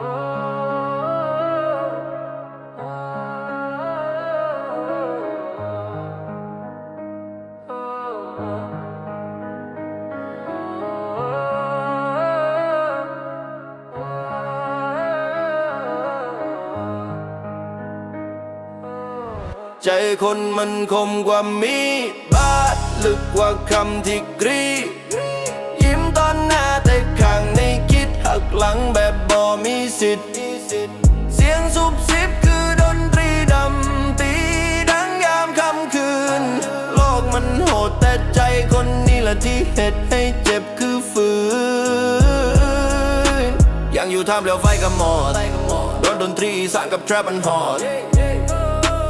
ใจคนมันคมกว่ามีดบาดลึกกว่าคำที่กรีด หักหลังแบบบ่มีสิทธิ์ เสียงซุบซิบคือดนตรีดำตีดังยามค่ำคืน โลกมันโหดแต่ใจคนนี้แหละที่เหตุให้เจ็บคือฝืน ยังอยู่ท่ามเรือไฟกับหมอดรถดนตรีสร้างกับแทรปมันหอด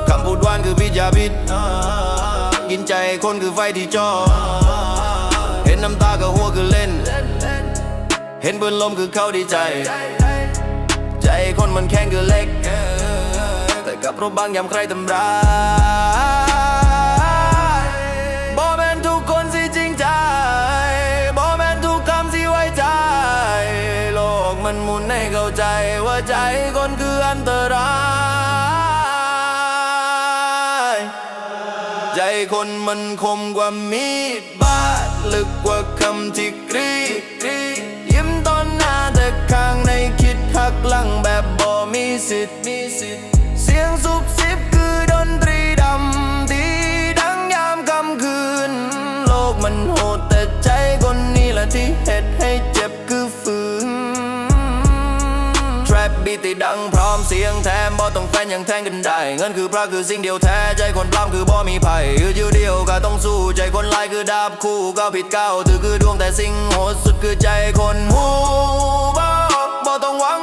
คำพูดหวานคือพิษยาพิษกินใจคนคือไฟที่จอ เห็นปืนลมคือเขาดีใจ ใจคนมันแข็งคือเล็ก แต่กับรบบางยามใครทำร้ายบอแมนทุกคนสิจริงใจบอแมนทุกคำสิไว้ใจ โลกมันหมุนให้เข้าใจว่าใจคนคืออันตรายใจคนมันคมกว่ามีดบาดลึกกว่าคำที่กรีด สิทธิ์มีสิทธิ์เสียงซุบซิบคือดนตรีดำที่ดังยามค่ำคืน โลกมันโหดแต่ใจคนนี้แหละที่เหตุให้เจ็บคือฝืนแทรปบีติดดังพร้อมเสียงแทมบ่ต้องแฟนยังแทงกันได้ เงินคือพระคือสิ่งเดียวแท้ใจคนปล้ำคือบ่มีภัยยืดอยู่เดียวก็ต้องสู้ใจคนลายคือดาบคู่ก็ผิดก้าวถือคือดวงแต่สิ่งโหดสุดคือใจคนหูบ่บ่ต้องหวัง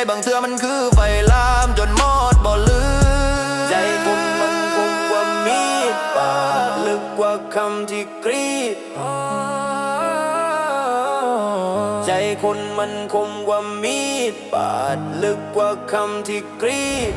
บใจบางเทื่อมันคือไฟลามจนหมดบ่ลืมใจคนมันคงกว่ามีดบาดลึกกว่าคำที่กรีดใจคนมันคมกว่ามีดบาดลึกกว่าคำที่กรีด